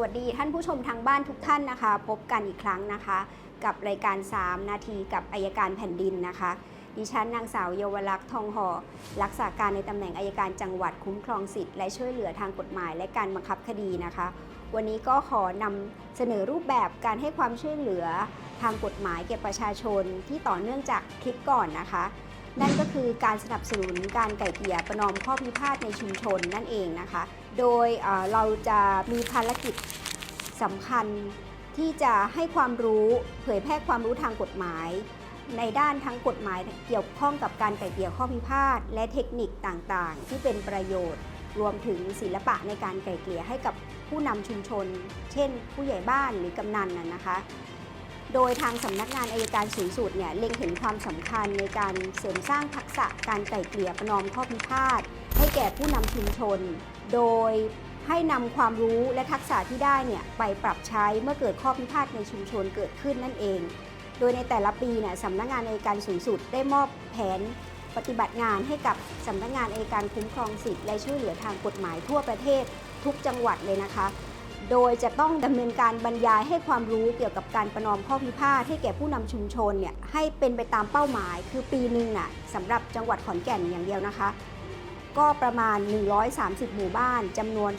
วัสดีท่านผู้ชมทางบ้านทุกท่านนะคะ พบกันอีกครั้งนะคะ กับรายการ 3 นาทีกับอายการแผ่นดินนะคะ ดิฉันนางสาวเยาวลักษณ์ทองหอรักษาการในตำแหน่งอายการจังหวัดคุ้มครองสิทธิ์และช่วยเหลือทางกฎหมายและการบังคับคดีนะคะ วันนี้ก็ขอนำเสนอรูปแบบการให้ความช่วยเหลือทางกฎหมายแก่ประชาชนที่ต่อเนื่องจากคลิปก่อนนะคะ นั่นก็คือการสนับสนุนการไก่เกลี่ยประนอมข้อพิพาทในชุมชนนั่นเองนะคะ โดยเราจะมีภารกิจสำคัญที่จะให้ความรู้เผยแพร่ความรู้ทางกฎหมาย ในด้านทั้งกฎหมายเกี่ยวข้องกับการไก่เกลี่ยข้อพิพาทและเทคนิคต่างๆ ที่เป็นประโยชน์ รวมถึงศิลปะในการไก่เกลี่ยให้กับผู้นำชุมชน เช่น ผู้ใหญ่บ้านหรือกำนันนะคะ โดยทางสำนักงานอายการสูงสุดเนี่ยเล็งเห็นความสำคัญในการเสริมสร้างทักษะการไกล่เกลี่ยประนอมข้อพิพาทให้แก่ผู้นำชุมชน โดยให้นำความรู้และทักษะที่ได้เนี่ยไปปรับใช้เมื่อเกิดข้อพิพาทในชุมชนเกิดขึ้นนั่นเอง โดยในแต่ละปีเนี่ยสำนักงานอายการสูงสุดได้มอบแผนปฏิบัติงานให้กับสำนักงานอายการคุ้มครองสิทธิ์และช่วยเหลือทางกฎหมายทั่วประเทศทุกจังหวัดเลยนะคะ โดยจะต้องดำเนินการบรรยายให้ความรู้เกี่ยวกับการประนอมข้อพิพาทให้แก่ผู้นำชุมชนเนี่ยให้เป็นไปตามเป้าหมาย คือปีหนึ่งน่ะสำหรับจังหวัดขอนแก่นอย่างเดียวนะคะ ก็ประมาณ 130 หมู่บ้านจำนวน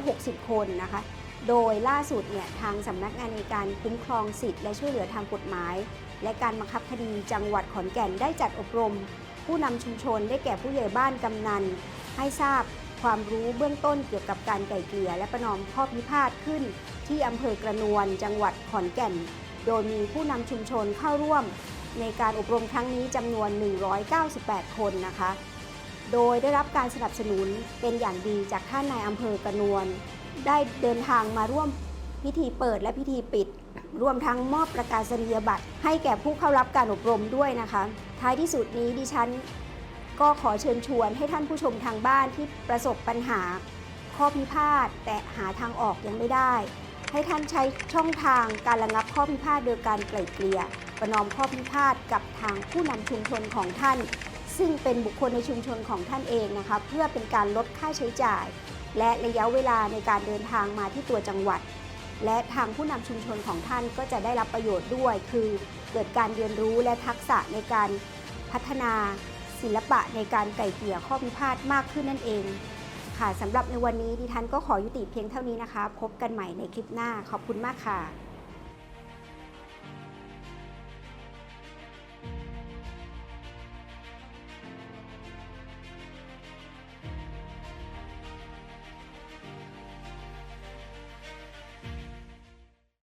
260 คนนะคะ โดยล่าสุดเนี่ยทางสำนักงานในการคุ้มครองสิทธิ์และช่วยเหลือทางกฎหมาย และการบังคับคดีจังหวัดขอนแก่นได้จัดอบรม ผู้นำชุมชนได้แก่ผู้ใหญ่บ้านกำนันให้ทราบ ความรู้เบื้องต้นเกี่ยวกับการไก่เกลี่ยและประนอมข้อพิพาทขึ้น ที่อำเภอกระนวน จังหวัดขอนแก่น โดยมีผู้นำชุมชนเข้าร่วม ในการอบรมครั้งนี้จำนวน 198 คนนะคะ โดยได้รับการสนับสนุนเป็นอย่างดีจากท่านนายอำเภอกระนวน ได้เดินทางมาร่วมพิธีเปิดและพิธีปิด รวมทั้งมอบประกาศนียบัตร ให้แก่ผู้เข้ารับการอบรมด้วยนะคะ ท้ายที่สุดนี้ดิฉัน ก็ขอเชิญชวนให้ท่านผู้ชมทางบ้านที่ประสบปัญหาข้อพิพาทแต่หาทางออกยังไม่ได้ ให้ท่านใช้ช่องทางการระงับข้อพิพาทโดยการไกล่เกลี่ยประนอมข้อพิพาทกับทางผู้นำชุมชนของท่าน ซึ่งเป็นบุคคลในชุมชนของท่านเองนะคะเพื่อเป็นการลดค่าใช้จ่าย และระยะเวลาในการเดินทางมาที่ตัวจังหวัด และทางผู้นำชุมชนของท่านก็จะได้รับประโยชน์ด้วย คือเกิดการเรียนรู้และทักษะในการพัฒนา ศิลปะในการไก่เกลี่ยข้อพิพาทมากขึ้นนั่นเอง ค่ะสำหรับในวันนี้ดิฉันก็ขอยุติเพียงเท่านี้นะคะ พบกันใหม่ในคลิปหน้าขอบคุณมากค่ะ